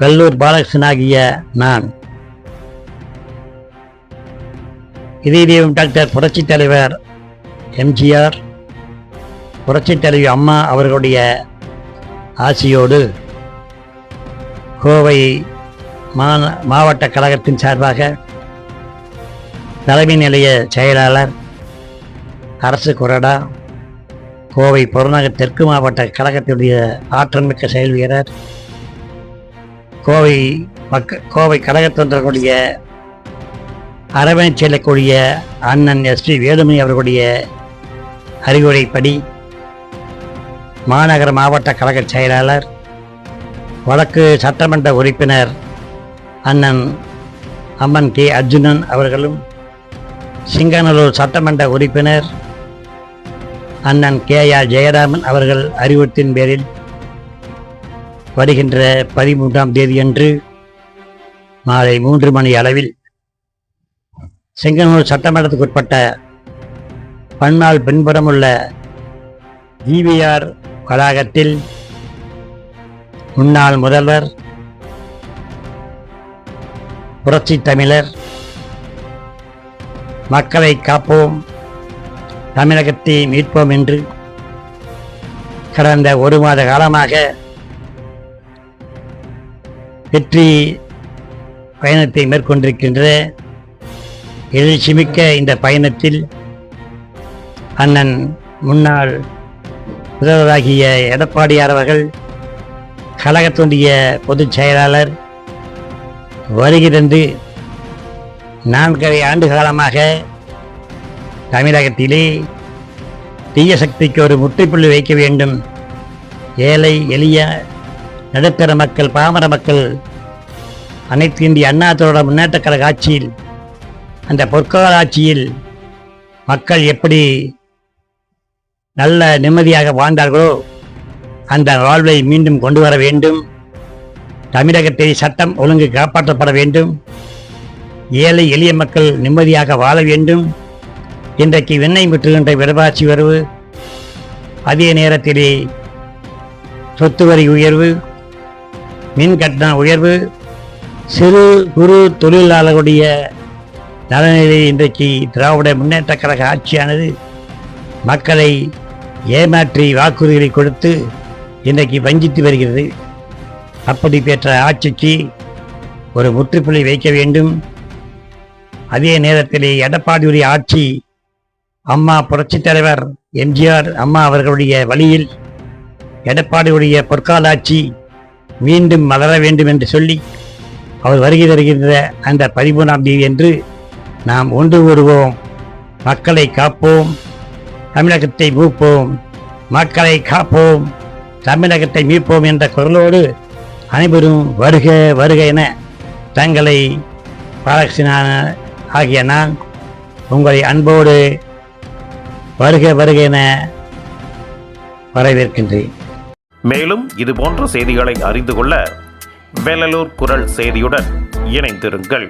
கல்லூர் பாலகிருஷ்ணனாகிய நான். இதயம் டாக்டர் புரட்சித் தலைவர் எம்ஜிஆர் புரட்சித் தலைவி அம்மா அவர்களுடைய ஆசியோடு கோவை மாவட்ட கழகத்தின் சார்பாக தலைமை நிலைய செயலாளர் அரசு கொறடா கோவை புறநகர் தெற்கு மாவட்ட கழகத்தினுடைய ஆற்றல்மிக்க செயல் வீரர் கோவை பக்க கோவை கழகத்தொன்றக்கூடிய அரவணைச் செல்லக்கூடிய அண்ணன் எஸ்பி வேலுமணி அவர்களுடைய அறிவுரைப்படி மாநகர மாவட்ட கழக செயலாளர் வடக்கு சட்டமன்ற உறுப்பினர் அண்ணன் அம்மன் கே அர்ஜுனன் அவர்களும் சிங்கநல்லூர் சட்டமன்ற உறுப்பினர் அண்ணன் கே ஆர் ஜெயராமன் அவர்கள் அறிவுறுத்தின் பேரில் வருகின்ற பதிமூன்றாம் தேதியன்று மாலை மூன்று மணி அளவில் செங்கனூர் சட்டமன்றத்துக்கு சட்டமன்றத்துக்குட்பட்ட பன்னால் பின்புறமுள்ள ஜிவிஆர் வளாகத்தில் முன்னாள் முதல்வர் புரட்சி தமிழர் மக்களை காப்போம் தமிழகத்தை மீட்போம் என்று கடந்த ஒரு மாத காலமாக வெற்றி பயணத்தை மேற்கொண்டிருக்கின்ற எழுச்சிமிக்க இந்த பயணத்தில் அண்ணன் முன்னாள் முதல்வராகிய எடப்பாடியார் அவர்கள் கழகத்துடைய பொதுச் செயலாளர் வருகிறந்து நான்கரை ஆண்டு காலமாக தமிழகத்திலே தீய சக்திக்கு ஒரு முற்றுப்புள்ளி வைக்க வேண்டும். ஏழை எளிய நடுத்தர மக்கள் பாமர மக்கள் அனைத்து இந்திய அண்ணா திராவிட கழக ஆட்சியில் அந்த பொற்கால ஆட்சியில் மக்கள் எப்படி நல்ல நிம்மதியாக வாழ்ந்தார்களோ அந்த வாழ்வை மீண்டும் கொண்டு வர வேண்டும். தமிழகத்தை சட்டம் ஒழுங்கு காப்பாற்றப்பட வேண்டும். ஏழை எளிய மக்கள் நிம்மதியாக வாழ வேண்டும். இன்றைக்கு வெண்ணெய் முற்றுகின்ற விலைவாசி உயர்வு அதே நேரத்திலே சொத்து வரி உயர்வு மின் கட்டண உயர்வு சிறு குறு தொழிலாளர்களுடைய நலநிலை இன்றைக்கு திராவிட முன்னேற்றக் கழக ஆட்சியானது மக்களை ஏமாற்றி வாக்குறுதிகளை கொடுத்து இன்றைக்கு வஞ்சித்து வருகிறது. அப்படி பெற்ற ஆட்சிக்கு ஒரு முற்றுப்புள்ளி வைக்க வேண்டும். அதே நேரத்திலே எடப்பாடியுடைய ஆட்சி அம்மா புரட்சித் தலைவர் எம்ஜிஆர் அம்மா அவர்களுடைய வழியில் எடப்பாடியுடைய பொற்கால ஆட்சி மீண்டும் மலர வேண்டும் என்று சொல்லி அவர் வருகை தருகின்ற அந்த பதிமூணாம் தேதி என்று நாம் ஒன்று வருவோம் மக்களை காப்போம் தமிழகத்தை மீட்போம் மக்களை காப்போம் தமிழகத்தை மீட்போம் என்ற குரலோடு அனைவரும் வருக வருக என தங்களை பாலகிருஷ்ணன் ஆகிய நான் உங்களை அன்போடு வருக வருக என வரவேற்கின்றேன். மேலும் இது போன்ற செய்திகளை அறிந்து கொள்ள வேலலூர் குரல் செய்தியுடன் இணைந்திருங்கள்.